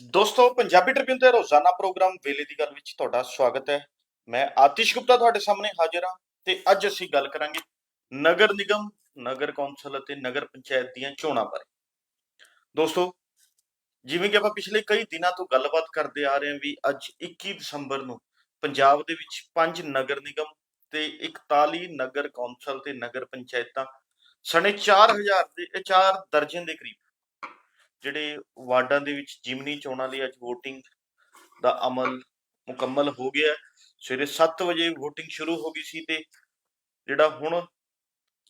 ਦੋਸਤੋ, ਪੰਜਾਬੀ ਟ੍ਰਿਬਿਊਨ ਦੇ ਰੋਜ਼ਾਨਾ ਪ੍ਰੋਗਰਾਮ ਵੇਲੇ ਦੀ ਗੱਲ ਵਿੱਚ ਤੁਹਾਡਾ ਸਵਾਗਤ ਹੈ। ਮੈਂ ਆਤਿਸ਼ ਗੁਪਤਾ ਤੁਹਾਡੇ ਸਾਹਮਣੇ ਹਾਜ਼ਰ ਹਾਂ ਤੇ ਅੱਜ ਅਸੀਂ ਗੱਲ ਕਰਾਂਗੇ ਨਗਰ ਨਿਗਮ, ਨਗਰ ਕੌਂਸਲ ਅਤੇ ਨਗਰ ਪੰਚਾਇਤ ਦੀਆਂ ਚੋਣਾਂ ਬਾਰੇ। ਦੋਸਤੋ, ਜਿਵੇਂ ਕਿ ਆਪਾਂ ਪਿਛਲੇ ਕਈ ਦਿਨਾਂ ਤੋਂ ਗੱਲਬਾਤ ਕਰਦੇ ਆ ਰਹੇ ਹਾਂ ਵੀ ਅੱਜ 21 ਦਸੰਬਰ ਨੂੰ ਪੰਜਾਬ ਦੇ ਵਿੱਚ ਪੰਜ ਨਗਰ ਨਿਗਮ ਤੇ 41 ਨਗਰ ਕੌਂਸਲ ਤੇ ਨਗਰ ਪੰਚਾਇਤਾਂ, ਸਣੇ 4000 ਦੇ 4 ਦਰਜਨ ਦੇ ਕਰੀਬ ਜਿਹੜੇ ਵਾਰਡਾਂ ਦੇ ਵਿੱਚ ਜਿਮਨੀ ਚੋਣਾਂ ਲਈ ਅੱਜ VOTING ਦਾ ਅਮਲ ਮੁਕੰਮਲ ਹੋ ਗਿਆ ਸਵੇਰੇ 7 ਵਜੇ VOTING ਸ਼ੁਰੂ ਹੋ ਗਈ ਸੀ ਤੇ ਜਿਹੜਾ ਹੁਣ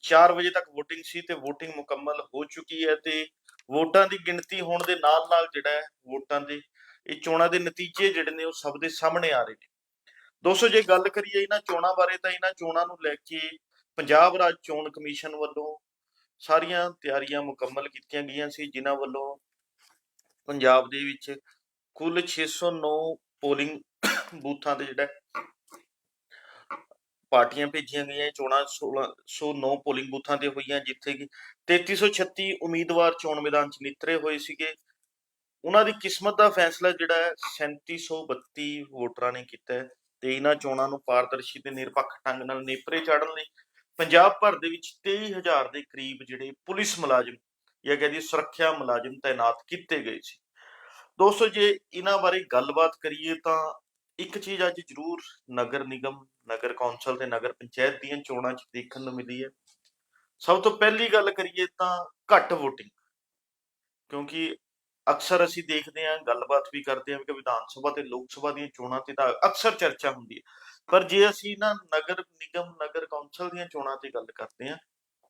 4 ਵਜੇ ਤੱਕ VOTING ਸੀ ਤੇ VOTING ਮੁਕੰਮਲ ਹੋ ਚੁੱਕੀ ਹੈ ਤੇ ਵੋਟਾਂ ਦੀ ਗਿਣਤੀ ਹੋਣ ਦੇ ਨਾਲ ਨਾਲ ਜਿਹੜਾ ਹੈ ਵੋਟਾਂ ਦੇ, ਇਹ ਚੋਣਾਂ ਦੇ ਨਤੀਜੇ ਜਿਹੜੇ ਨੇ ਉਹ ਸਭ ਦੇ ਸਾਹਮਣੇ ਆ ਰਹੇ ਨੇ। ਦੋਸਤੋ, ਜੇ ਗੱਲ ਕਰੀਏ ਇਹਨਾਂ ਚੋਣਾਂ ਬਾਰੇ ਤਾਂ ਇਹਨਾਂ ਚੋਣਾਂ ਨੂੰ ਲੈ ਕੇ ਪੰਜਾਬ ਰਾਜ ਚੋਣ ਕਮਿਸ਼ਨ ਵੱਲੋਂ ਸਾਰੀਆਂ ਤਿਆਰੀਆਂ ਮੁਕੰਮਲ ਕੀਤੀਆਂ ਗਈਆਂ ਸੀ, ਜਿਨ੍ਹਾਂ ਵੱਲੋਂ ਪੰਜਾਬ ਦੇ ਵਿੱਚ ਕੁੱਲ 609 ਪੋਲਿੰਗ ਬੂਥਾਂ ਤੇ ਜਿਹੜਾ ਪਾਰਟੀਆਂ ਭੇਜੀਆਂ ਗਈਆਂ ਚੋਣਾਂ 1609 ਪੋਲਿੰਗ ਬੂਥਾਂ ਤੇ ਹੋਈਆਂ, ਜਿੱਥੇ ਕਿ 3336 ਉਮੀਦਵਾਰ ਚੋਣ ਮੈਦਾਨ 'ਚ ਨਿਤਰੇ ਹੋਏ ਸੀਗੇ। ਉਹਨਾਂ ਦੀ ਕਿਸਮਤ ਦਾ ਫੈਸਲਾ ਜਿਹੜਾ ਹੈ 3732 ਵੋਟਰਾਂ ਨੇ ਕੀਤਾ ਹੈ ਤੇ ਇਹਨਾਂ ਚੋਣਾਂ ਨੂੰ ਪਾਰਦਰਸ਼ੀ ਤੇ ਨਿਰਪੱਖ ਢੰਗ ਨਾਲ ਨੇਪਰੇ ਚਾੜਨ ਲਈ ਪੰਜਾਬ ਭਰ ਦੇ ਵਿੱਚ 23000 ਦੇ ਕਰੀਬ ਜਿਹੜੇ ਪੁਲਿਸ ਮੁਲਾਜ਼ਮ ਜਾਂ ਕਹਿੰਦੀ ਸੁਰੱਖਿਆ ਮੁਲਾਜ਼ਮ ਤਾਇਨਾਤ ਕੀਤੇ ਗਏ ਸੀ। ਦੋਸਤੋ, ਜੇ ਇਹਨਾਂ ਬਾਰੇ ਗੱਲਬਾਤ ਕਰੀਏ ਤਾਂ ਇੱਕ ਚੀਜ਼ ਅੱਜ ਜ਼ਰੂਰ ਨਗਰ ਨਿਗਮ, ਨਗਰ ਕੌਂਸਲ ਤੇ ਨਗਰ ਪੰਚਾਇਤ ਦੀਆਂ ਚੋਣਾਂ 'ਚ ਦੇਖਣ ਨੂੰ ਮਿਲੀ ਹੈ। ਸਭ ਤੋਂ ਪਹਿਲੀ ਗੱਲ ਕਰੀਏ ਤਾਂ ਘੱਟ VOTING, ਕਿਉਂਕਿ ਅਕਸਰ ਅਸੀਂ ਦੇਖਦੇ ਹਾਂ, ਗੱਲਬਾਤ ਵੀ ਕਰਦੇ ਹਾਂ ਕਿ ਵਿਧਾਨ ਸਭਾ ਤੇ ਲੋਕ ਸਭਾ ਦੀਆਂ ਚੋਣਾਂ ਤੇ ਤਾਂ ਅਕਸਰ ਚਰਚਾ ਹੁੰਦੀ ਹੈ। ਪਰ ਜੇ ਅਸੀਂ ਨਾ ਨਗਰ ਨਿਗਮ, ਨਗਰ ਕੌਂਸਲ ਦੀਆਂ ਚੋਣਾਂ ਤੇ ਗੱਲ ਕਰਦੇ ਹਾਂ,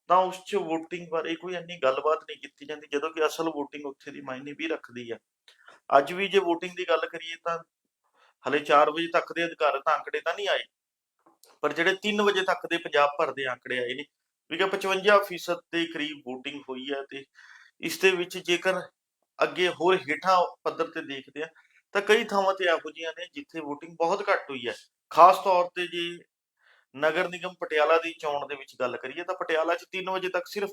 ਤਾਂ ਉਸ 'ਚ VOTING ਬਾਰੇ ਕੋਈ ਇੰਨੀ ਗੱਲਬਾਤ ਨਹੀਂ ਕੀਤੀ ਜਾਂਦੀ, ਜਦੋਂ ਕਿ ਅਸਲ VOTING ਉੱਥੇ ਦੀ ਮਾਇਨੇ ਵੀ ਰੱਖਦੀ ਹੈ। ਅੱਜ ਵੀ ਜੇ VOTING ਦੀ ਗੱਲ ਕਰੀਏ ਤਾਂ ਹਲੇ 4 ਵਜੇ ਤੱਕ ਦੇ ਅਧਿਕਾਰਤ ਆંકੜੇ ਤਾਂ ਨਹੀਂ ਆਏ। ਪਰ ਜਿਹੜੇ 3 ਵਜੇ ਤੱਕ ਦੇ ਪੰਜਾਬ ਭਰ ਦੇ ਆંકੜੇ ਆਏ ਨੇ, ਵੀ ਕਿ 55% ਦੇ ਕਰੀਬ VOTING ਹੋਈ ਹੈ ਤੇ ਇਸ ਦੇ ਵਿੱਚ ਜੇਕਰ ਅੱਗੇ ਹੋਰ ਹੇਠਾਂ ਪੱਧਰ ਤੇ ਦੇਖਦੇ ਆ, ਤਾਂ ਕਈ ਥਾਵਾਂ ਤੇ ਇਹੋ ਜਿਹੀਆਂ ਨੇ ਜਿੱਥੇ VOTING ਬਹੁਤ ਘੱਟ ਹੋਈ ਹੈ। ਖਾਸ ਤੌਰ ਤੇ ਜੇ ਨਗਰ ਨਿਗਮ ਪਟਿਆਲਾ ਦੀ ਚੋਣ ਦੇ ਵਿੱਚ ਗੱਲ ਕਰੀਏ, ਤਾਂ ਪਟਿਆਲਾ 'ਚ 3 ਵਜੇ ਤੱਕ ਸਿਰਫ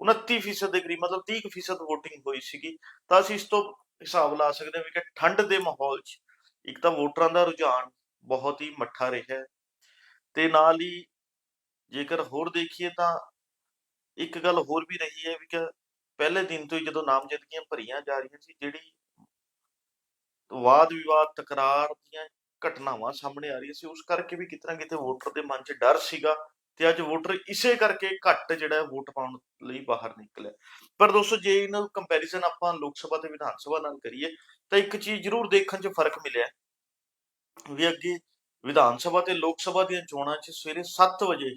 29% ਦੇ ਕਰੀਬ, ਮਤਲਬ 30% VOTING ਹੋਈ ਸੀਗੀ। ਤਾਂ ਅਸੀਂ ਇਸ ਤੋਂ ਹਿਸਾਬ ਲਾ ਸਕਦੇ ਹਾਂ ਵੀ ਕਿ ਠੰਡ ਦੇ ਮਾਹੌਲ 'ਚ ਇੱਕ ਤਾਂ ਵੋਟਰਾਂ ਦਾ ਰੁਝਾਨ ਬਹੁਤ ਹੀ ਮੱਠਾ ਰਿਹਾ ਹੈ। ਤੇ ਨਾਲ ਹੀ ਜੇਕਰ ਹੋਰ ਦੇਖੀਏ ਤਾਂ ਇੱਕ ਗੱਲ ਹੋਰ ਵੀ ਰਹੀ ਹੈ ਵੀ ਕਿ ਪਹਿਲੇ ਦਿਨ ਤੋਂ ਹੀ ਜਦੋਂ ਨਾਮਜ਼ਦਗੀਆਂ ਭਰੀਆਂ ਜਾ ਰਹੀਆਂ ਸੀ, ਜਿਹੜੀ ਵਾਦ ਵਿਵਾਦ ਤਕਰਾਰ ਦੀਆਂ ਘਟਨਾਵਾਂ ਸਾਹਮਣੇ ਆ ਰਹੀਆਂ ਸੀ, ਉਸ ਕਰਕੇ ਵੀ ਕਿਤਨਾ ਕਿਤੇ ਵੋਟਰ ਦੇ ਮਨ 'ਚ ਡਰ ਸੀਗਾ ਤੇ ਅੱਜ ਵੋਟਰ ਇਸੇ ਕਰਕੇ ਘੱਟ ਜਿਹੜਾ ਵੋਟ ਪਾਉਣ ਲਈ ਬਾਹਰ ਨਿਕਲਿਆ। ਪਰ ਦੋਸਤੋ, ਜੇ ਇਹਨਾਂ ਨੂੰ ਕੰਪੈਰੀਜ਼ਨ ਆਪਾਂ ਲੋਕ ਸਭਾ ਤੇ ਵਿਧਾਨ ਸਭਾ ਨਾਲ ਕਰੀਏ, ਤਾਂ ਇੱਕ ਚੀਜ਼ ਜ਼ਰੂਰ ਦੇਖਣ 'ਚ ਫ਼ਰਕ ਮਿਲਿਆ ਵੀ ਅੱਗੇ ਵਿਧਾਨ ਸਭਾ ਤੇ ਲੋਕ ਸਭਾ ਦੀਆਂ ਚੋਣਾਂ 'ਚ ਸਵੇਰੇ 7 ਵਜੇ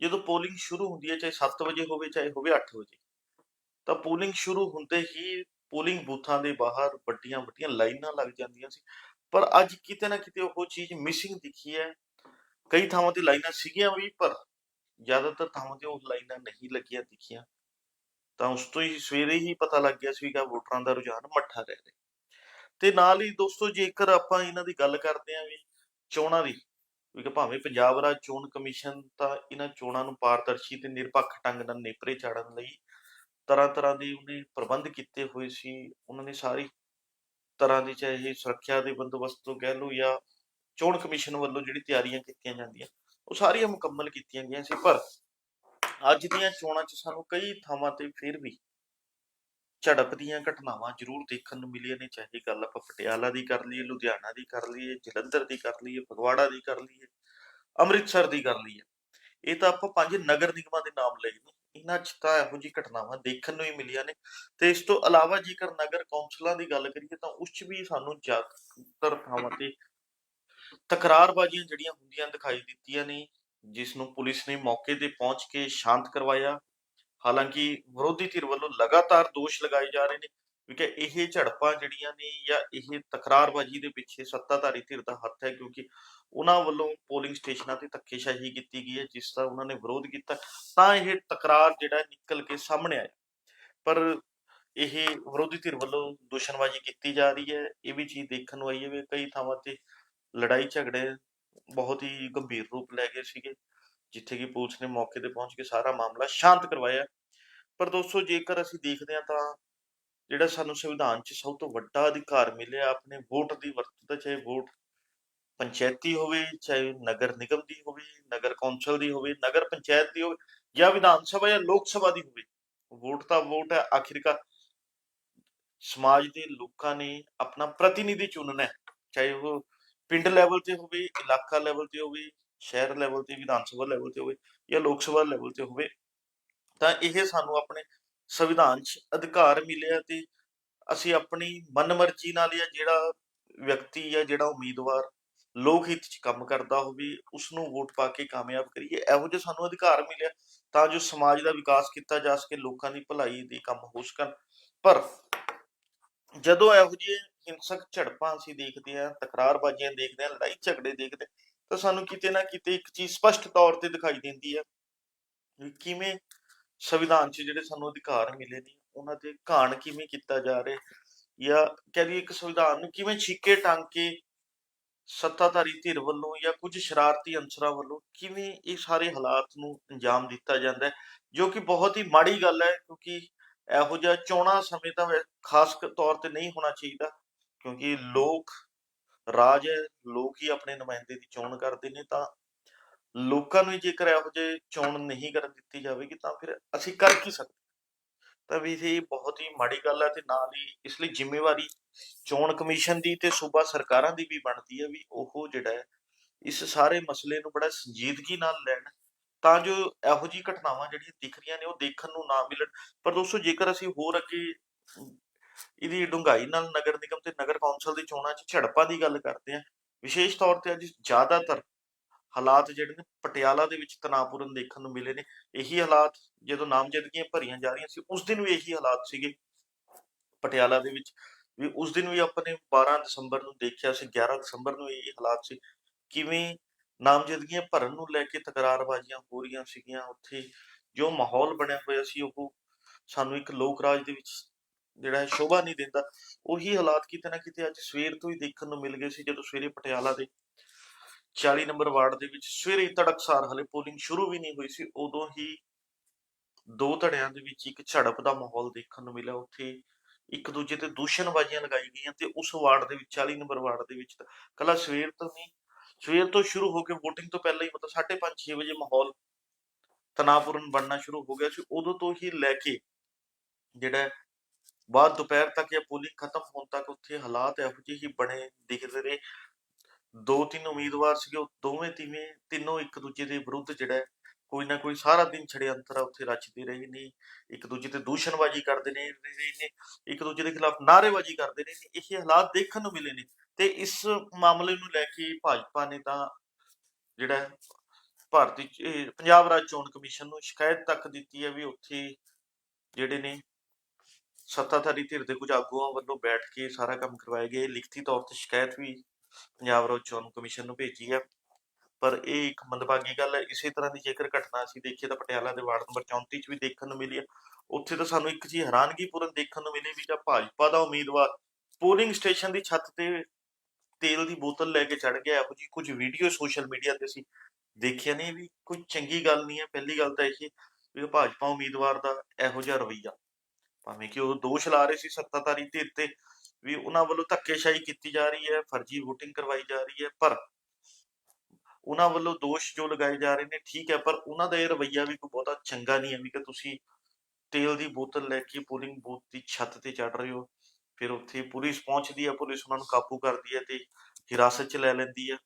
ਜਦੋਂ ਪੋਲਿੰਗ ਸ਼ੁਰੂ ਹੁੰਦੀ ਹੈ, ਚਾਹੇ 7 ਵਜੇ ਹੋਵੇ, ਚਾਹੇ ਹੋਵੇ 8 ਵਜੇ ਤਾਂ ਪੋਲਿੰਗ ਸ਼ੁਰੂ ਹੁੰਦੇ ਹੀ ਪੋਲਿੰਗ ਬੂਥਾਂ ਦੇ ਬਾਹਰ ਵੱਡੀਆਂ ਵੱਡੀਆਂ ਲਾਈਨਾਂ ਲੱਗ ਜਾਂਦੀਆਂ ਸੀ। ਪਰ ਅੱਜ ਕਿਤੇ ਨਾ ਕਿਤੇ ਉਹ ਚੀਜ਼ ਮਿਸਿੰਗ ਦਿਖੀ ਹੈ। ਕਈ ਥਾਵਾਂ ਤੇ ਲਾਈਨਾਂ ਸੀਗੀਆਂ ਵੀ, ਪਰ ਜ਼ਿਆਦਾਤਰ ਥਾਵਾਂ ਤੇ ਉਹ ਲਾਈਨਾਂ ਨਹੀਂ ਲੱਗੀਆਂ ਦਿਖੀਆਂ। ਤਾਂ ਉਸ ਤੋਂ ਹੀ ਸਵੇਰੇ ਹੀ ਪਤਾ ਲੱਗ ਗਿਆ ਸੀਗਾ ਵੋਟਰਾਂ ਦਾ ਰੁਝਾਨ ਮੱਠਾ ਰਹਿ ਰਿਹਾ। ਤੇ ਨਾਲ ਹੀ ਦੋਸਤੋ, ਜੇਕਰ ਆਪਾਂ ਇਹਨਾਂ ਦੀ ਗੱਲ ਕਰਦੇ ਆਂ ਵੀ ਚੋਣਾਂ ਦੀ, ਵੀ ਭਾਵੇਂ ਪੰਜਾਬ ਰਾਜ ਚੋਣ ਕਮਿਸ਼ਨ ਤਾਂ ਇਹਨਾਂ ਚੋਣਾਂ ਨੂੰ ਪਾਰਦਰਸ਼ੀ ਤੇ ਨਿਰਪੱਖ ਢੰਗ ਨਾਲ ਨੇਪਰੇ ਚਾੜਨ ਲਈ ਤਰ੍ਹਾਂ ਤਰ੍ਹਾਂ ਦੀ ਉਹਨੇ ਪ੍ਰਬੰਧ ਕੀਤੇ ਹੋਏ ਸੀ। ਉਹਨਾਂ ਨੇ ਸਾਰੀ ਤਰ੍ਹਾਂ ਦੀ ਚਾਹੇ ਇਹ ਸੁਰੱਖਿਆ ਦੇ ਬੰਦੋਬਸਤ ਤੋਂ ਕਹਿ ਲਓ ਜਾਂ ਚੋਣ ਕਮਿਸ਼ਨ ਵੱਲੋਂ ਜਿਹੜੀ ਤਿਆਰੀਆਂ ਕੀਤੀਆਂ ਜਾਂਦੀਆਂ, ਉਹ ਸਾਰੀਆਂ ਮੁਕੰਮਲ ਕੀਤੀਆਂ ਗਈਆਂ ਸੀ। ਪਰ ਅੱਜ ਦੀਆਂ ਚੋਣਾਂ 'ਚ ਸਾਨੂੰ ਕਈ ਥਾਵਾਂ ਤੇ ਫਿਰ ਵੀ ਝੜਪ ਦੀਆਂ ਘਟਨਾਵਾਂ ਜ਼ਰੂਰ ਦੇਖਣ ਨੂੰ ਮਿਲੀਆਂ ਨੇ, ਚਾਹੇ ਗੱਲ ਆਪਾਂ ਪਟਿਆਲਾ ਦੀ ਕਰ ਲਈਏ, ਲੁਧਿਆਣਾ ਦੀ ਕਰ ਲਈਏ, ਜਲੰਧਰ ਦੀ ਕਰ ਲਈਏ, ਫਗਵਾੜਾ ਦੀ ਕਰ ਲਈਏ, ਅੰਮ੍ਰਿਤਸਰ ਦੀ ਕਰ ਲਈਏ। ਇਹ ਤਾਂ ਆਪਾਂ ਪੰਜ ਨਗਰ ਨਿਗਮਾਂ ਦੇ ਨਾਮ ਲਏ ਨੇ। ਇਹਨਾਂ 'ਚ ਤਾਂ ਇਹੋ ਜਿਹੀ ਘਟਨਾਵਾਂ ਦੇਖਣ ਨੂੰ ਹੀ ਮਿਲੀਆਂ ਨੇ। ਤੇ ਇਸ ਤੋਂ ਇਲਾਵਾ ਜੇਕਰ ਨਗਰ ਕੌਂਸਲਾਂ ਦੀ ਗੱਲ ਕਰੀਏ ਤਾਂ ਉਸ 'ਚ ਵੀ ਸਾਨੂੰ ਜ਼ਿਆਦਾਤਰ ਥਾਵਾਂ ਤੇ ਤਕਰਾਰਬਾਜ਼ੀਆਂ ਜਿਹੜੀਆਂ ਹੁੰਦੀਆਂ ਦਿਖਾਈ ਦਿੱਤੀਆਂ ਨੇ, ਜਿਸ ਨੂੰ ਪੁਲਿਸ ਨੇ ਮੌਕੇ ਤੇ ਪਹੁੰਚ ਕੇ ਸ਼ਾਂਤ ਕਰਵਾਇਆ। ਹਾਲਾਂਕਿ ਵਿਰੋਧੀ ਧਿਰ ਵੱਲੋਂ ਲਗਾਤਾਰ ਦੋਸ਼ ਲਗਾਏ ਜਾ ਰਹੇ ਨੇ। ਵੀ ਇਹ ਝੜਪਾਂ ਜਿਹੜੀਆਂ ਨੇ ਜਾਂ ਇਹ ਤਕਰਾਰਬਾਜ਼ੀ ਦੇ ਪਿੱਛੇ ਸੱਤਾਧਾਰੀ ਧਿਰ ਦਾ ਹੱਥ ਹੈ, ਕਿਉਂਕਿ ਉਹਨਾਂ ਵੱਲੋਂ ਪੋਲਿੰਗ ਸਟੇਸ਼ਨਾਂ ਤੇ ਧੱਕੇਸ਼ਾਹੀ ਕੀਤੀ ਗਈ ਹੈ, ਜਿਸ ਦਾ ਉਹਨਾਂ ਨੇ ਵਿਰੋਧ ਕੀਤਾ। ਤਾਂ ਇਹ ਤਕਰਾਰ ਜਿਹੜਾ ਨਿਕਲ ਕੇ ਸਾਹਮਣੇ ਆਇਆ। ਪਰ ਇਹ ਵਿਰੋਧੀ ਧਿਰ ਵੱਲੋਂ ਦੂਸ਼ਣਬਾਜ਼ੀ ਕੀਤੀ ਜਾ ਰਹੀ ਹੈ। ਇਹ ਵੀ ਚੀਜ਼ ਦੇਖਣ ਨੂੰ ਆਈ ਹੈ ਵੀ ਕਈ ਥਾਵਾਂ ਤੇ ਲੜਾਈ ਝਗੜੇ ਬਹੁਤ ਹੀ ਗੰਭੀਰ ਰੂਪ ਲੈ ਗਏ ਸੀਗੇ, ਜਿੱਥੇ ਕਿ ਪੁਲਿਸ ਨੇ ਮੌਕੇ ਤੇ ਪਹੁੰਚ ਕੇ ਸਾਰਾ ਮਾਮਲਾ ਸ਼ਾਂਤ ਕਰਵਾਇਆ। ਪਰ ਦੋਸਤੋ, ਜੇਕਰ ਅਸੀਂ ਦੇਖਦੇ ਹਾਂ ਤਾਂ ਜਿਹੜਾ ਸਾਨੂੰ ਸੰਵਿਧਾਨ 'ਚ ਸਭ ਤੋਂ ਵੱਡਾ ਅਧਿਕਾਰ ਮਿਲਿਆ, ਆਪਣੇ ਵੋਟ ਦੀ ਵਰਤੋਂ ਚਾਹੇ ਵੋਟ ਪੰਚਾਇਤੀ ਹੋਵੇ, ਚਾਹੇ ਨਗਰ ਨਿਗਮ ਦੀ ਹੋਵੇ, ਨਗਰ ਕੌਂਸਲ ਦੀ ਹੋਵੇ, ਨਗਰ ਪੰਚਾਇਤ ਦੀ ਹੋਵੇ ਜਾਂ ਵਿਧਾਨ ਸਭਾ ਜਾਂ ਲੋਕ ਸਭਾ ਦੀ ਹੋਵੇ, ਵੋਟ ਤਾਂ ਵੋਟ ਹੈ, ਆਖਿਰਕਾਰ ਸਮਾਜ ਦੇ ਲੋਕਾਂ ਨੇ ਆਪਣਾ ਪ੍ਰਤੀਨਿਧੀ ਚੁਣਨਾ ਹੈ, ਚਾਹੇ ਉਹ ਪਿੰਡ ਲੈਵਲ ਤੇ ਹੋਵੇ, ਇਲਾਕਾ ਲੈਵਲ ਤੇ ਹੋਵੇ, ਸ਼ਹਿਰ ਲੈਵਲ ਤੇ, ਵਿਧਾਨ ਸਭਾ ਲੈਵਲ ਤੇ ਹੋਵੇ ਜਾਂ ਲੋਕ ਸਭਾ ਲੈਵਲ ਤੇ ਹੋਵੇ, ਤਾਂ ਇਹ ਸਾਨੂੰ ਆਪਣੇ ਸੰਵਿਧਾਨ 'ਚ ਅਧਿਕਾਰ ਮਿਲਿਆ ਤੇ ਅਸੀਂ ਆਪਣੀ ਮਨਮਰਜ਼ੀ ਨਾਲ ਜਾਂ ਜਿਹੜਾ ਵਿਅਕਤੀ ਜਾਂ ਜਿਹੜਾ ਉਮੀਦਵਾਰ ਲੋਕ ਹਿੱਤ 'ਚ ਕੰਮ ਕਰਦਾ ਹੋਵੇ ਉਸ ਨੂੰ ਵੋਟ ਪਾ ਕੇ ਕਾਮਯਾਬ ਕਰੀਏ ਇਹੋ ਜਿਹਾ ਸਾਨੂੰ ਅਧਿਕਾਰ ਮਿਲਿਆ ਤਾਂ ਜੋ ਸਮਾਜ ਦਾ ਵਿਕਾਸ ਕੀਤਾ ਜਾ ਸਕੇ ਲੋਕਾਂ ਦੀ ਭਲਾਈ ਦੇ ਕੰਮ ਹੋ ਸਕਣ। ਪਰ ਜਦੋਂ ਇਹੋ ਜਿਹੇ ਹਿੰਸਕ ਝੜਪਾਂ ਅਸੀਂ ਦੇਖਦੇ ਹਾਂ ਤਕਰਾਰਬਾਜ਼ੀਆਂ ਦੇਖਦੇ ਹਾਂ ਲੜਾਈ ਝਗੜੇ ਦੇਖਦੇ ਹਾਂ, ਤਾਂ ਸਾਨੂੰ ਕਿਤੇ ਨਾ ਕਿਤੇ ਇੱਕ ਚੀਜ਼ ਸਪਸ਼ਟ ਤੌਰ ਤੇ ਦਿਖਾਈ ਦਿੰਦੀ ਹੈ ਵੀ ਕਿਵੇਂ ਸੰਵਿਧਾਨ 'ਚ ਜਿਹੜੇ ਸਾਨੂੰ ਅਧਿਕਾਰ ਮਿਲੇ ਨੇ, ਉਹਨਾਂ ਤੇ ਘਾਣ ਕਿਵੇਂ ਕੀਤਾ ਜਾ ਰਿਹਾ ਜਾਂ ਕਹਿ ਲਈਏ ਇੱਕ ਸੰਵਿਧਾਨ ਨੂੰ ਕਿਵੇਂ ਛਿੱਕੇ ਟੰਗ ਕੇ ਸੱਤਾਧਾਰੀ ਧਿਰ ਵੱਲੋਂ ਜਾਂ ਕੁਝ ਸ਼ਰਾਰਤੀ ਅਨਸਰਾਂ ਵੱਲੋਂ ਕਿਵੇਂ ਇਹ ਸਾਰੇ ਹਾਲਾਤ ਨੂੰ ਅੰਜਾਮ ਦਿੱਤਾ ਜਾਂਦਾ ਹੈ? ਜੋ ਕਿ ਬਹੁਤ ਹੀ ਮਾੜੀ ਗੱਲ ਹੈ, ਕਿਉਂਕਿ ਇਹੋ ਜਿਹਾ ਚੋਣਾਂ ਸਮੇਂ ਤਾਂ ਖਾਸ ਤੌਰ ਤੇ ਨਹੀਂ ਹੋਣਾ ਚਾਹੀਦਾ, ਕਿਉਂਕਿ ਲੋਕ ਰਾਜ ਹੈ, ਲੋਕ ਹੀ ਆਪਣੇ ਨੁਮਾਇੰਦੇ ਦੀ ਚੋਣ ਕਰਦੇ ਨੇ, ਤਾਂ ਲੋਕਾਂ ਨੂੰ ਜੇਕਰ ਇਹੋ ਜਿਹੇ ਚੋਣ ਨਹੀਂ ਕਰਨ ਦਿੱਤੀ ਜਾਵੇਗੀ, ਤਾਂ ਫਿਰ ਅਸੀਂ ਕਰ ਕੀ ਸਕਦੇ? ਤਾਂ ਵੀ ਇਹ ਬਹੁਤ ਹੀ ਮਾੜੀ ਗੱਲ ਹੈ ਤੇ ਨਾਲ ਹੀ ਇਸ ਲਈ ਜ਼ਿੰਮੇਵਾਰੀ ਚੋਣ ਕਮਿਸ਼ਨ ਦੀ ਤੇ ਸੂਬਾ ਸਰਕਾਰਾਂ ਦੀ ਵੀ ਬਣਦੀ ਹੈ ਵੀ ਉਹ ਜਿਹੜਾ ਹੈ, ਇਸ ਸਾਰੇ ਮਸਲੇ ਨੂੰ ਬੜਾ ਸੰਜੀਦਗੀ ਨਾਲ ਲੈਣ, ਤਾਂ ਜੋ ਇਹੋ ਜਿਹੀ ਘਟਨਾਵਾਂ ਜਿਹੜੀਆਂ ਦਿਖ ਰਹੀਆਂ ਨੇ ਉਹ ਦੇਖਣ ਨੂੰ ਨਾ ਮਿਲਣ। ਪਰ ਦੋਸਤੋ, ਜੇਕਰ ਅਸੀਂ ਹੋਰ ਅੱਗੇ ਇਹਦੀ ਡੂੰਘਾਈ ਨਾਲ ਨਗਰ ਨਿਗਮ ਤੇ ਨਗਰ ਕੌਂਸਲ ਦੀ ਚੋਣਾਂ 'ਚ ਝੜਪਾਂ ਦੀ ਗੱਲ ਕਰਦੇ ਹਾਂ, ਵਿਸ਼ੇਸ਼ ਤੌਰ ਤੇ ਅੱਜ ਜ਼ਿਆਦਾਤਰ ਹਾਲਾਤ ਜਿਹੜੇ ਨੇ ਪਟਿਆਲਾ ਦੇ ਵਿੱਚ ਤਣਾਅਪੂਰਨ ਦੇਖਣ ਨੂੰ ਮਿਲੇ ਨੇ। ਇਹੀ ਹਾਲਾਤ ਜਦੋਂ ਨਾਮਜ਼ਦਗੀਆਂ ਭਰੀਆਂ ਜਾ ਰਹੀਆਂ ਸੀ, ਉਸ ਦਿਨ ਵੀ ਇਹੀ ਹਾਲਾਤ ਸੀਗੇ ਪਟਿਆਲਾ ਦੇ ਵਿੱਚ। ਵੀ ਉਸ ਦਿਨ ਵੀ ਆਪਾਂ ਨੇ 12 ਦਸੰਬਰ ਨੂੰ ਦੇਖਿਆ ਸੀ 11 ਦਸੰਬਰ ਨੂੰ ਇਹ ਹਾਲਾਤ ਸੀ। ਕਿਵੇਂ ਨਾਮਜ਼ਦਗੀਆਂ ਭਰਨ ਨੂੰ ਲੈ ਕੇ ਤਕਰਾਰਬਾਜ਼ੀਆਂ ਹੋ ਰਹੀਆਂ ਸੀਗੀਆਂ, ਉੱਥੇ ਜੋ ਮਾਹੌਲ ਬਣਿਆ ਹੋਇਆ ਸੀ, ਉਹ ਸਾਨੂੰ ਇੱਕ ਲੋਕ ਰਾਜ ਦੇ ਵਿੱਚ ਜਿਹੜਾ ਹੈ ਸ਼ੋਭਾ ਨਹੀਂ ਦਿੰਦਾ। ਉਹੀ ਹਾਲਾਤ ਕਿਤੇ ਨਾ ਕਿਤੇ ਅੱਜ ਸਵੇਰ ਤੋਂ ਹੀ ਦੇਖਣ ਨੂੰ ਮਿਲ ਗਏ ਸੀ, ਜਦੋਂ ਸਵੇਰੇ ਪਟਿਆਲਾ ਦੇ 40 ਨੰਬਰ ਵਾਰਡ ਦੇ ਵਿੱਚ ਸਵੇਰੇ ਹੀ ਤੜਕਸਾਰ ਹਲੇ ਪੋਲਿੰਗ ਸ਼ੁਰੂ ਵੀ ਨਹੀਂ ਹੋਈ ਸੀ, ਉਦੋਂ ਹੀ ਦੋ ਧੜਿਆਂ ਦੇ ਵਿੱਚ ਇੱਕ ਝੜਪ ਦਾ ਮਾਹੌਲ ਦੇਖਣ ਨੂੰ ਮਿਲਿਆ। ਉੱਥੇ ਇੱਕ ਦੂਜੇ ਤੇ ਦੂਸ਼ਣਬਾਜ਼ੀਆਂ ਲਗਾਈ ਗਈਆਂ ਤੇ ਉਸ ਵਾਰਡ ਦੇ ਵਿੱਚ 40 ਨੰਬਰ ਵਾਰਡ ਦੇ ਵਿੱਚ ਕੱਲਾ ਸਵੇਰ ਤੋਂ ਨਹੀਂ, ਸਵੇਰ ਤੋਂ ਸ਼ੁਰੂ ਹੋ ਕੇ VOTING ਤੋਂ ਪਹਿਲਾਂ ਹੀ ਮਤਲਬ 5:30 6 ਵਜੇ ਮਾਹੌਲ ਤਣਾਅਪੂਰਨ ਬਣਨਾ ਸ਼ੁਰੂ ਹੋ ਗਿਆ ਸੀ। ਉਦੋਂ ਤੋਂ ਹੀ ਲੈ ਕੇ ਜਿਹੜਾ ਬਾਅਦ ਦੁਪਹਿਰ ਤੱਕ ਜਾਂ ਪੋਲਿੰਗ ਖਤਮ ਹੋਣ ਤੱਕ ਉੱਥੇ ਹਾਲਾਤ ਇਹੋ ਜਿਹੇ ਹੀ ਬਣੇ, ਦਿਖਦੇ ਰਹੇ। ਦੋ ਤਿੰਨ ਉਮੀਦਵਾਰ ਸੀਗੇ ਉਹ ਦੋਵੇਂ ਤਿਵੇਂ ਤਿੰਨੋਂ ਇੱਕ ਦੂਜੇ ਦੇ ਵਿਰੁੱਧ ਜਿਹੜਾ ਹੈ, ਕੋਈ ਨਾ ਕੋਈ ਸਾਰਾ ਦਿਨ ਛੜਯੰਤਰ ਆ ਉੱਥੇ ਰਚਦੇ ਰਹੇ ਨੇ ਇੱਕ ਦੂਜੇ ਤੇ ਦੂਸ਼ਣਬਾਜ਼ੀ ਕਰਦੇ ਨੇ ਰਹੇ ਨੇ ਇੱਕ ਦੂਜੇ ਦੇ ਖਿਲਾਫ ਨਾਅਰੇਬਾਜ਼ੀ ਕਰਦੇ ਨੇ ਇਹ ਹਾਲਾਤ ਦੇਖਣ ਨੂੰ ਮਿਲੇ ਨੇ ਤੇ ਇਸ ਮਾਮਲੇ ਨੂੰ ਲੈ ਕੇ ਭਾਜਪਾ ਨੇ ਤਾਂ ਜਿਹੜਾ ਹੈ, ਭਾਰਤੀ ਚ- ਇਹ ਪੰਜਾਬ ਰਾਜ ਚੋਣ ਕਮਿਸ਼ਨ ਨੂੰ ਸ਼ਿਕਾਇਤ ਤੱਕ ਦਿੱਤੀ ਹੈ ਵੀ ਉੱਥੇ ਜਿਹੜੇ ਨੇ ਸੱਤਾਧਾਰੀ ਧਿਰ ਦੇ ਕੁਝ ਆਗੂਆਂ ਵੱਲੋਂ ਬੈਠ ਕੇ ਸਾਰਾ ਕੰਮ ਕਰਵਾਇਆ ਗਿਆ ਇਹ ਲਿਖਤੀ ਤੌਰ ਤੇ ਸ਼ਿਕਾਇਤ ਵੀ ਪੰਜਾਬ ਰਾਜ ਚੋਣ ਕਮਿਸ਼ਨ ਨੂੰ ਭੇਜੀ ਹੈ ਪਰ ਇਹ ਇੱਕ ਮੰਦਭਾਗੀ ਗੱਲ ਹੈ। ਇਸੇ ਤਰ੍ਹਾਂ ਦੀ ਜੇਕਰ ਘਟਨਾ ਅਸੀਂ ਦੇਖੀਏ ਤਾਂ ਪਟਿਆਲਾ ਦੇ ਵਾਰਡ ਨੰਬਰ 34 ਚ ਵੀ ਦੇਖਣ ਨੂੰ ਮਿਲੀ ਹੈ ਉੱਥੇ ਤਾਂ ਸਾਨੂੰ ਇੱਕ ਚੀਜ਼ ਹੈਰਾਨਗੀਪੂਰਨ ਦੇਖਣ ਨੂੰ ਮਿਲੀ ਵੀ ਜਦ ਭਾਜਪਾ ਦਾ ਉਮੀਦਵਾਰ ਪੋਲਿੰਗ ਸਟੇਸ਼ਨ ਦੀ ਛੱਤ ਤੇ ਤੇਲ ਦੀ ਬੋਤਲ ਲੈ ਕੇ ਚੜ ਗਿਆ। ਇਹੋ ਜੀ ਕੁਝ ਵੀਡੀਓ ਸੋਸ਼ਲ ਮੀਡੀਆ ਤੇ ਅਸੀਂ ਦੇਖਿਆ ਨਹੀਂ ਵੀ ਕੋਈ ਚੰਗੀ ਗੱਲ ਨਹੀਂ ਹੈ। ਪਹਿਲੀ ਗੱਲ ਤਾਂ ਇਹ ਵੀ ਭਾਜਪਾ ਉਮੀਦਵਾਰ ਦਾ ਇਹੋ ਜਿਹਾ ਰਵੱਈਆ। ਭਾਵੇਂ ਕਿ ਉਹ ਦੋਸ਼ ਲਾ ਰਹੇ ਸੀ ਸੱਤਾਧਾਰੀ ਧਿਰ ਤੇ ਵੀ ਉਹਨਾਂ ਵੱਲੋਂ ਧੱਕੇਸ਼ਾਹੀ ਕੀਤੀ ਜਾ ਰਹੀ ਹੈ, ਫਰਜ਼ੀ VOTING ਕਰਵਾਈ ਜਾ ਰਹੀ ਹੈ, ਪਰ ਉਹਨਾਂ ਵੱਲੋਂ ਦੋਸ਼ ਜੋ ਲਗਾਏ ਜਾ ਰਹੇ ਨੇ, ਠੀਕ ਹੈ, ਪਰ ਉਹਨਾਂ ਦਾ ਇਹ ਰਵੱਈਆ ਵੀ ਕੋਈ ਬਹੁਤਾ ਚੰਗਾ ਨਹੀਂ ਹੈ ਵੀ ਕਿ ਤੁਸੀਂ ਤੇਲ ਦੀ ਬੋਤਲ ਲੈ ਕੇ ਪੋਲਿੰਗ ਬੂਥ ਦੀ ਛੱਤ ਤੇ ਚੜ ਰਹੇ ਹੋ, ਫਿਰ ਉੱਥੇ ਪੁਲਿਸ ਪਹੁੰਚਦੀ ਹੈ, ਪੁਲਿਸ ਉਹਨਾਂ ਨੂੰ ਕਾਬੂ ਕਰਦੀ ਹੈ ਤੇ ਹਿਰਾਸਤ 'ਚ ਲੈ ਲੈਂਦੀ ਹੈ।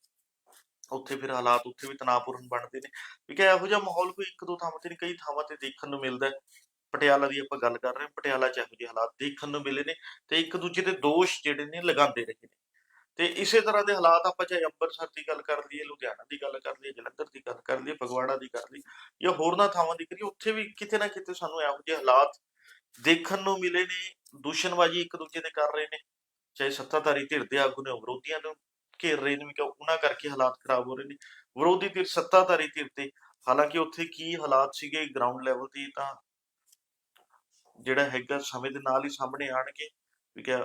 ਉੱਥੇ ਫਿਰ ਹਾਲਾਤ ਉੱਥੇ ਵੀ ਤਣਾਅਪੂਰਨ ਬਣਦੇ ਨੇ। ਵੀ ਕਿ ਇਹੋ ਜਿਹਾ ਮਾਹੌਲ ਕੋਈ ਇੱਕ ਦੋ ਥਾਵਾਂ ਤੇ ਨਹੀਂ, ਕਈ ਥਾਵਾਂ ਤੇ ਦੇਖਣ ਨੂੰ ਮਿਲਦਾ ਪਟਿਆਲਾ ਦੀ ਆਪਾਂ ਗੱਲ ਕਰ ਰਹੇ ਹਾਂ, ਪਟਿਆਲਾ 'ਚ ਇਹੋ ਜਿਹੇ ਹਾਲਾਤ ਦੇਖਣ ਨੂੰ ਮਿਲੇ ਨੇ ਤੇ ਇੱਕ ਦੂਜੇ ਦੇ ਦੋਸ਼ ਜਿਹੜੇ ਨੇ ਲਗਾਉਂਦੇ ਰਹੇ ਨੇ। ਤੇ ਇਸੇ ਤਰ੍ਹਾਂ ਦੇ ਹਾਲਾਤ ਆਪਾਂ ਚਾਹੇ ਅੰਮ੍ਰਿਤਸਰ ਦੀ ਗੱਲ ਕਰ ਲਈਏ, ਲੁਧਿਆਣਾ ਦੀ ਗੱਲ ਕਰ ਲਈਏ, ਜਲੰਧਰ ਦੀ ਗੱਲ ਕਰ ਲਈਏ, ਫਗਵਾੜਾ ਦੀ ਕਰ ਲਈਏ ਜਾਂ ਹੋਰਨਾਂ ਥਾਵਾਂ ਦੀ ਕਰੀਏ, ਉੱਥੇ ਵੀ ਕਿਤੇ ਨਾ ਕਿਤੇ ਸਾਨੂੰ ਇਹੋ ਜਿਹੇ ਹਾਲਾਤ ਦੇਖਣ ਨੂੰ ਮਿਲੇ ਨੇ, ਦੂਸ਼ਣਬਾਜ਼ੀ ਇੱਕ ਦੂਜੇ ਦੇ ਕਰ ਰਹੇ ਨੇ, ਚਾਹੇ ਸੱਤਾਧਾਰੀ ਧਿਰ ਦੇ ਆਗੂ ਨੇ ਉਹ ਵਿਰੋਧੀਆਂ ਨੂੰ ਘੇਰ ਰਹੇ ਨੇ ਵੀ ਕਿ ਉਹਨਾਂ ਕਰਕੇ ਹਾਲਾਤ ਖਰਾਬ ਹੋ ਰਹੇ ਨੇ। ਵਿਰੋਧੀ ਧਿਰ ਸੱਤਾਧਾਰੀ ਧਿਰ ਤੇ, ਹਾਲਾਂਕਿ ਉੱਥੇ ਕੀ ਹਾਲਾਤ ਸੀਗੇ ਗਰਾਊਂਡ ਲੈਵਲ ਤੇ ਤਾਂ ਜਿਹੜਾ ਹੈਗਾ ਸਮੇਂ ਦੇ ਨਾਲ ਹੀ ਸਾਹਮਣੇ ਆਣਗੇ ਵੀ ਕਿ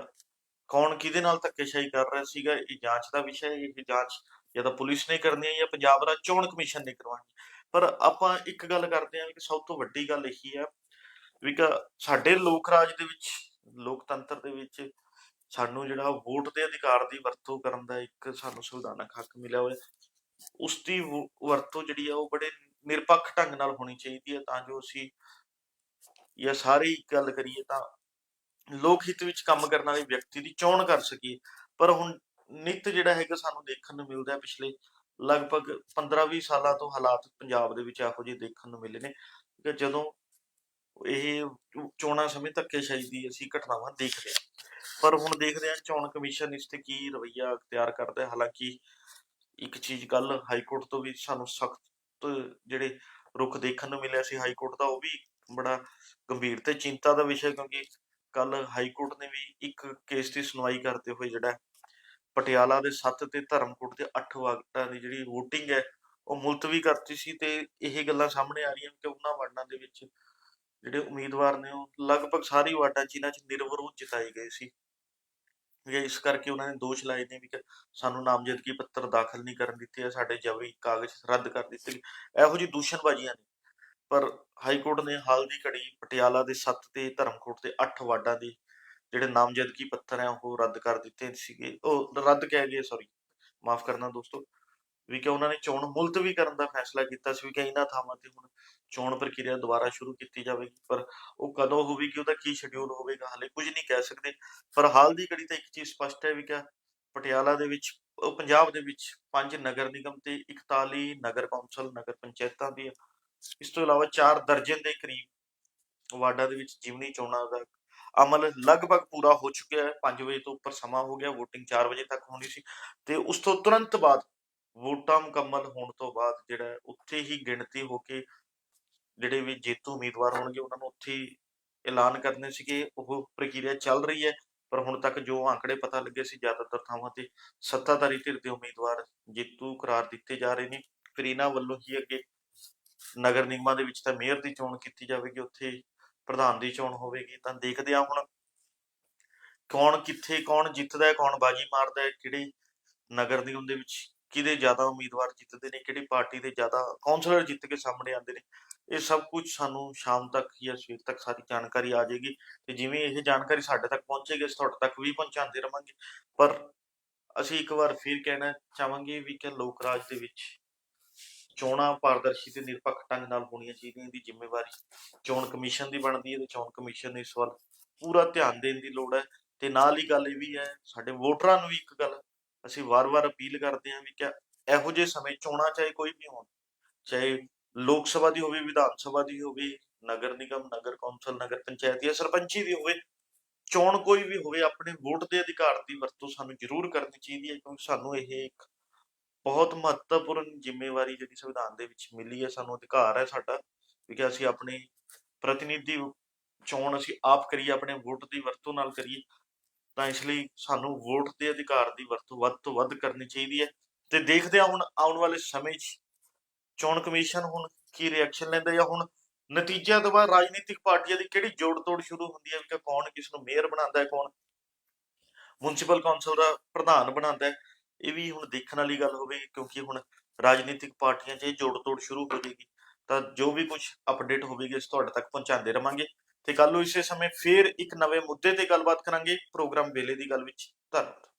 ਕੌਣ ਕਿਹਦੇ ਨਾਲ ਧੱਕੇਸ਼ਾਹੀ ਕਰ ਰਿਹਾ ਸੀਗਾ, ਇਹ ਜਾਂਚ ਦਾ ਵਿਸ਼ਾ ਹੈ, ਇਹ ਜਾਂਚ ਜਾਂ ਤਾਂ ਪੁਲਿਸ ਨੇ ਕਰਨੀ ਹੈ ਜਾਂ ਪੰਜਾਬ ਰਾਜ ਚੋਣ ਕਮਿਸ਼ਨ ਨੇ ਕਰਵਾਉਣੀ ਪਰ ਆਪਾਂ ਇੱਕ ਗੱਲ ਕਰਦੇ ਹਾਂ ਕਿ ਸਭ ਤੋਂ ਵੱਡੀ ਗੱਲ ਇਹੀ ਹੈ ਵੀ ਕਿ ਸਾਡੇ ਲੋਕ ਰਾਜ ਦੇ ਵਿੱਚ, ਲੋਕਤੰਤਰ ਦੇ ਵਿੱਚ ਸਾਨੂੰ ਜਿਹੜਾ ਵੋਟ ਦੇ ਅਧਿਕਾਰ ਦੀ ਵਰਤੋਂ ਕਰਨ ਦਾ ਇੱਕ ਸਾਨੂੰ ਸੰਵਿਧਾਨਕ ਹੱਕ ਮਿਲਿਆ ਹੋਇਆ ਉਸ ਦੀ ਵਰਤੋਂ ਜਿਹੜੀ ਆ ਉਹ ਬੜੇ ਨਿਰਪੱਖ ਢੰਗ ਨਾਲ ਹੋਣੀ ਚਾਹੀਦੀ ਹੈ ਤਾਂ ਜੋ ਅਸੀਂ ਜਾਂ ਸਾਰੇ ਹੀ ਗੱਲ ਕਰੀਏ ਤਾਂ ਲੋਕ ਹਿੱਤ ਵਿੱਚ ਕੰਮ ਕਰਨ ਵਾਲੇ ਵਿਅਕਤੀ ਦੀ ਚੋਣ ਕਰ ਸਕੀਏ। ਪਰ ਹੁਣ ਨਿਤ ਜਿਹੜਾ ਹੈਗਾ ਸਾਨੂੰ ਦੇਖਣ ਨੂੰ ਮਿਲਦਾ ਪਿਛਲੇ ਲਗਭਗ 15-20 ਸਾਲਾਂ ਤੋਂ ਹਾਲਾਤ ਪੰਜਾਬ ਦੇ ਵਿੱਚ ਇਹੋ ਜਿਹੇ ਦੇਖਣ ਨੂੰ ਮਿਲੇ ਨੇ ਕਿ ਜਦੋਂ ਇਹ ਚੋਣਾਂ ਸਮੇਂ ਧੱਕੇਸ਼ਾਹੀ ਦੀ ਅਸੀਂ ਘਟਨਾਵਾਂ ਦੇਖਦੇ ਹਾਂ। ਪਰ ਹੁਣ ਦੇਖਦੇ ਹਾਂ ਚੋਣ ਕਮਿਸ਼ਨ ਇਸ ਤੇ ਕੀ ਰਵੱਈਆ ਅਖਤਿਆਰ ਕਰਦਾ ਹੈ। ਹਾਲਾਂਕਿ ਇੱਕ ਚੀਜ਼ ਕੱਲ ਹਾਈ ਕੋਰਟ ਤੋਂ ਵੀ ਸਾਨੂੰ ਸਖਤ ਜਿਹੜੇ ਰੁਖ ਦੇਖਣ ਨੂੰ ਮਿਲਿਆ ਸੀ ਹਾਈ ਕੋਰਟ ਦਾ, ਉਹ ਵੀ ਬੜਾ ਗੰਭੀਰ ਤੇ ਚਿੰਤਾ ਦਾ ਵਿਸ਼ਾ ਕਿਉਂਕਿ ਕੱਲ ਹਾਈ ਕੋਰਟ ਨੇ ਵੀ ਇੱਕ ਕੇਸ ਦੀ ਸੁਣਵਾਈ ਕਰਦੇ ਹੋਏ ਜਿਹੜਾ ਪਟਿਆਲਾ ਦੇ 7 ਤੇ ਧਰਮਕੋਟ ਦੇ 8 ਵਾਰਡਾਂ ਦੀ ਜਿਹੜੀ VOTING ਹੈ, ਉਹ ਮੁਲਤਵੀ ਕਰਤੀ ਸੀ ਤੇ ਇਹ ਗੱਲਾਂ ਸਾਹਮਣੇ ਆ ਰਹੀਆਂ ਕਿ ਉਹਨਾਂ ਵਾਰਡਾਂ ਦੇ ਵਿੱਚ ਜਿਹੜੇ ਉਮੀਦਵਾਰ ਨੇ ਉਹ ਲਗਭਗ ਸਾਰੀ ਵਾਰਡਾਂ ਜਿਨ੍ਹਾਂ 'ਚ ਨਿਰਵਿਰੋਧ ਜਿਤਾਏ ਗਏ ਸੀ। ਵੀ ਇਸ ਕਰਕੇ ਉਹਨਾਂ ਨੇ ਦੋਸ਼ ਲਾਏ ਨੇ ਵੀ ਸਾਨੂੰ ਨਾਮਜ਼ਦਗੀ ਪੱਤਰ ਦਾਖਲ ਨਹੀਂ ਕਰਨ ਦਿੱਤੇ ਆ ਸਾਡੇ ਜਬਰੀ ਕਾਗਜ਼ ਰੱਦ ਕਰ ਦਿੱਤੇ ਗਏ। ਇਹੋ ਜਿਹੀ ਦੂਸ਼ਣਬਾਜ਼ੀਆਂ ਨੇ ਪਰ ਹਾਈ ਕੋਰਟ ਨੇ ਹਾਲ ਦੀ ਘੜੀ ਪਟਿਆਲਾ ਦੇ 7 ਤੇ ਧਰਮਕੋਟ ਦੇ 8 ਵਾਰਡਾਂ ਦੇ ਜਿਹੜੇ ਨਾਮਜ਼ਦਗੀ ਪੱਤਰ ਆ ਉਹ ਰੱਦ ਕਰ ਦਿੱਤੇ ਸੀਗੇ। ਉਹ ਰੱਦ ਕਹਿ ਗਏ ਸੌਰੀ ਮਾਫ ਕਰਨਾ ਦੋਸਤੋ, ਵੀ ਕਿ ਉਹਨਾਂ ਨੇ ਚੋਣ ਮੁਲਤਵੀ ਕਰਨ ਦਾ ਫੈਸਲਾ ਕੀਤਾ ਸੀ, ਵੀ ਕਿ ਇਹਨਾਂ ਥਾਵਾਂ ਤੇ ਹੁਣ ਚੋਣ ਪ੍ਰਕਿਰਿਆ ਦੁਬਾਰਾ ਸ਼ੁਰੂ ਕੀਤੀ ਜਾਵੇਗੀ। ਪਰ ਉਹ ਕਦੋਂ ਹੋਵੇਗੀ, ਉਹਦਾ ਕੀ ਸ਼ਡਿਊਲ ਹੋਵੇਗਾ, ਹਾਲੇ ਕੁਝ ਨਹੀਂ ਕਹਿ ਸਕਦੇ। ਪਰ ਹਾਲ ਦੀ ਘੜੀ ਤਾਂ ਇੱਕ ਚੀਜ਼ ਸਪਸ਼ਟ ਹੈ, ਵੀ ਕਿ ਪਟਿਆਲਾ ਦੇ ਵਿੱਚ ਪੰਜਾਬ ਦੇ ਵਿੱਚ ਪੰਜ ਨਗਰ ਨਿਗਮ ਤੇ 41 ਨਗਰ ਕੌਂਸਲ, ਨਗਰ ਪੰਚਾਇਤਾਂ ਵੀ ਇਸ ਤੋਂ ਇਲਾਵਾ 4 ਦਰਜਨ ਦੇ ਕਰੀਬ ਵਾਰਡਾਂ ਦੇ ਵਿੱਚ ਜਿਮਨੀ ਚੋਣਾਂ ਦਾ ਅਮਲ ਲਗਭਗ ਪੂਰਾ ਹੋ ਚੁੱਕਿਆ ਹੈ। 5 ਵਜੇ ਤੋਂ ਉੱਪਰ ਸਮਾਂ ਹੋ ਗਿਆ, VOTING 4 ਵਜੇ ਤੱਕ ਹੋਣੀ ਸੀ ਤੇ ਉਸ ਤੋਂ ਤੁਰੰਤ ਬਾਅਦ ਵੋਟਾਂ ਮੁਕੰਮਲ ਹੋਣ ਤੋਂ ਬਾਅਦ ਜਿਹੜਾ ਉੱਥੇ ਹੀ ਗਿਣਤੀ ਹੋ ਕੇ ਜਿਹੜੇ ਵੀ ਜੇਤੂ ਉਮੀਦਵਾਰ ਹੋਣਗੇ, ਉਹਨਾਂ ਨੂੰ ਉੱਥੇ ਐਲਾਨ ਕਰਨੇ ਸੀਗੇ। ਉਹ ਪ੍ਰਕਿਰਿਆ ਚੱਲ ਰਹੀ ਹੈ, ਪਰ ਹੁਣ ਤੱਕ ਜੋ ਆંકੜੇ ਪਤਾ ਲੱਗੇ ਸੀ, ਜ਼ਿਆਦਾਤਰ ਥਾਵਾਂ ਤੇ ਸੱਤਾਧਾਰੀ ਧਿਰ ਦੇ ਉਮੀਦਵਾਰ ਜੇਤੂ ਕਰਾਰ ਦਿੱਤੇ ਜਾ ਰਹੇ ਨੇ। ਫਿਰ ਇਹਨਾਂ ਵੱਲੋਂ ਹੀ ਅੱਗੇ ਨਗਰ ਨਿਗਮਾਂ ਦੇ ਵਿੱਚ ਤਾਂ ਮੇਅਰ ਦੀ ਚੋਣ ਕੀਤੀ ਜਾਵੇਗੀ, ਉੱਥੇ ਪ੍ਰਧਾਨ ਦੀ ਚੋਣ ਹੋਵੇਗੀ, ਤਾਂ ਦੇਖਦੇ ਹਾਂ ਹੁਣ ਕੌਣ ਕਿੱਥੇ, ਕੌਣ ਜਿੱਤਦਾ ਹੈ, ਕੌਣ ਬਾਜੀ ਮਾਰਦਾ ਹੈ, ਕਿਹੜੇ ਨਗਰ ਨਿਗਮ ਦੇ ਵਿੱਚ ਕਿਹਦੇ ਜ਼ਿਆਦਾ ਉਮੀਦਵਾਰ ਜਿੱਤਦੇ ਨੇ, ਕਿਹੜੀ ਪਾਰਟੀ ਦੇ ਜ਼ਿਆਦਾ ਕਾਉਂਸਲਰ ਜਿੱਤ ਕੇ ਸਾਹਮਣੇ ਆਉਂਦੇ ਨੇ, ਇਹ ਸਭ ਕੁਝ ਸਾਨੂੰ ਸ਼ਾਮ ਤੱਕ ਜਾਂ ਸਵੇਰ ਤੱਕ ਸਾਰੀ ਜਾਣਕਾਰੀ ਆ ਜਾਏਗੀ ਤੇ ਜਿਵੇਂ ਇਹ ਜਾਣਕਾਰੀ ਸਾਡੇ ਤੱਕ ਪਹੁੰਚੇਗੀ, ਅਸੀਂ ਤੁਹਾਡੇ ਤੱਕ ਵੀ ਪਹੁੰਚਾਉਂਦੇ ਰਵਾਂਗੇ, ਪਰ ਅਸੀਂ ਇੱਕ ਵਾਰ ਫਿਰ ਕਹਿਣਾ ਚਾਹਾਂਗੇ ਵੀ ਕਿ ਲੋਕ ਰਾਜ ਦੇ ਵਿੱਚ ਚੋਣਾਂ ਪਾਰਦਰਸ਼ੀ ਤੇ ਨਿਰਪੱਖ ਢੰਗ ਨਾਲ ਹੋਣੀਆਂ ਚਾਹੀਦੀਆਂ, ਇਹਦੀ ਜ਼ਿੰਮੇਵਾਰੀ ਚੋਣ ਕਮਿਸ਼ਨ ਦੀ ਬਣਦੀ ਹੈ ਤੇ ਚੋਣ ਕਮਿਸ਼ਨ ਨੂੰ ਇਸ ਵੱਲ ਪੂਰਾ ਧਿਆਨ ਦੇਣ ਦੀ ਲੋੜ ਹੈ। ਤੇ ਨਾਲ ਹੀ ਗੱਲ ਇਹ ਵੀ ਹੈ, ਸਾਡੇ ਵੋਟਰਾਂ ਨੂੰ ਵੀ ਇੱਕ ਗੱਲ ਅਸੀਂ ਵਾਰ-ਵਾਰ ਅਪੀਲ ਕਰਦੇ ਹਾਂ ਵੀ ਕਿ ਇਹੋ ਜਿਹੇ ਸਮੇਂ ਚੋਣਾਂ ਚਾਹੇ ਕੋਈ ਵੀ ਹੋਣ, ਚਾਹੇ ਲੋਕ ਸਭਾ ਦੀ ਹੋਵੇ, ਵਿਧਾਨ ਸਭਾ ਦੀ ਹੋਵੇ, ਨਗਰ ਨਿਗਮ, ਨਗਰ ਕੌਂਸਲ, ਨਗਰ ਪੰਚਾਇਤ ਜਾਂ ਸਰਪੰਚੀ ਦੀ ਹੋਵੇ, ਚੋਣ ਕੋਈ ਵੀ ਹੋਵੇ, ਆਪਣੇ ਵੋਟ ਦੇ ਅਧਿਕਾਰ ਦੀ ਵਰਤੋਂ ਸਾਨੂੰ ਜ਼ਰੂਰ ਕਰਨੀ ਚਾਹੀਦੀ ਹੈ ਕਿਉਂਕਿ ਸਾਨੂੰ ਇਹ ਇੱਕ ਬਹੁਤ ਮਹੱਤਵਪੂਰਨ ਜ਼ਿੰਮੇਵਾਰੀ ਜਿਹੜੀ ਸੰਵਿਧਾਨ ਦੇ ਵਿੱਚ ਮਿਲੀ ਹੈ, ਸਾਨੂੰ ਅਧਿਕਾਰ ਹੈ ਸਾਡਾ ਵੀ ਕਿ ਅਸੀਂ ਆਪਣੇ ਪ੍ਰਤੀਨਿਧੀ ਚੋਣ ਅਸੀਂ ਆਪ ਕਰੀਏ, ਆਪਣੇ ਵੋਟ ਦੀ ਵਰਤੋਂ ਨਾਲ ਕਰੀਏ, ਤਾਂ ਇਸ ਲਈ ਸਾਨੂੰ ਵੋਟ ਦੇ ਅਧਿਕਾਰ ਦੀ ਵਰਤੋਂ ਵੱਧ ਤੋਂ ਵੱਧ ਕਰਨੀ ਚਾਹੀਦੀ ਹੈ। ਤੇ ਦੇਖਦੇ ਹਾਂ ਹੁਣ ਆਉਣ ਵਾਲੇ ਸਮੇਂ 'ਚ ਚੋਣ ਕਮਿਸ਼ਨ ਹੁਣ ਕੀ ਰਿਐਕਸ਼ਨ ਲੈਂਦਾ ਜਾਂ ਹੁਣ ਨਤੀਜਿਆਂ ਤੋਂ ਬਾਅਦ ਰਾਜਨੀਤਿਕ ਪਾਰਟੀਆਂ ਦੀ ਕਿਹੜੀ ਜੋੜ ਤੋੜ ਸ਼ੁਰੂ ਹੁੰਦੀ ਹੈ ਕਿ ਕੌਣ ਕਿਸ ਨੂੰ ਮੇਅਰ ਬਣਾਉਂਦਾ ਹੈ, ਕੌਣ ਮੁਨਸਿਪਲ ਕੌਂਸਲ ਦਾ ਪ੍ਰਧਾਨ ਬਣਾਉਂਦਾ ਹੈ। ਇਹ ਵੀ ਹੁਣ ਦੇਖਣ ਵਾਲੀ ਗੱਲ ਹੋਵੇਗੀ ਕਿਉਂਕਿ ਹੁਣ ਰਾਜਨੀਤਿਕ ਪਾਰਟੀਆਂ 'ਚ ਇਹ ਜੋੜ ਤੋੜ ਸ਼ੁਰੂ ਹੋ ਜਾਏਗੀ, ਤਾਂ ਜੋ ਵੀ ਕੁਝ ਅਪਡੇਟ ਹੋਵੇਗੀ ਇਸ ਤੁਹਾਡੇ ਤੱਕ ਪਹੁੰਚਾਉਂਦੇ ਰਵਾਂਗੇ ਤੇ ਕੱਲ ਨੂੰ ਇਸੇ ਸਮੇਂ ਫੇਰ ਇੱਕ ਨਵੇਂ ਮੁੱਦੇ ਤੇ ਗੱਲਬਾਤ ਕਰਾਂਗੇ ਪ੍ਰੋਗਰਾਮ ਵੇਲੇ ਦੀ ਗੱਲ ਵਿੱਚ, ਧੰਨਵਾਦ।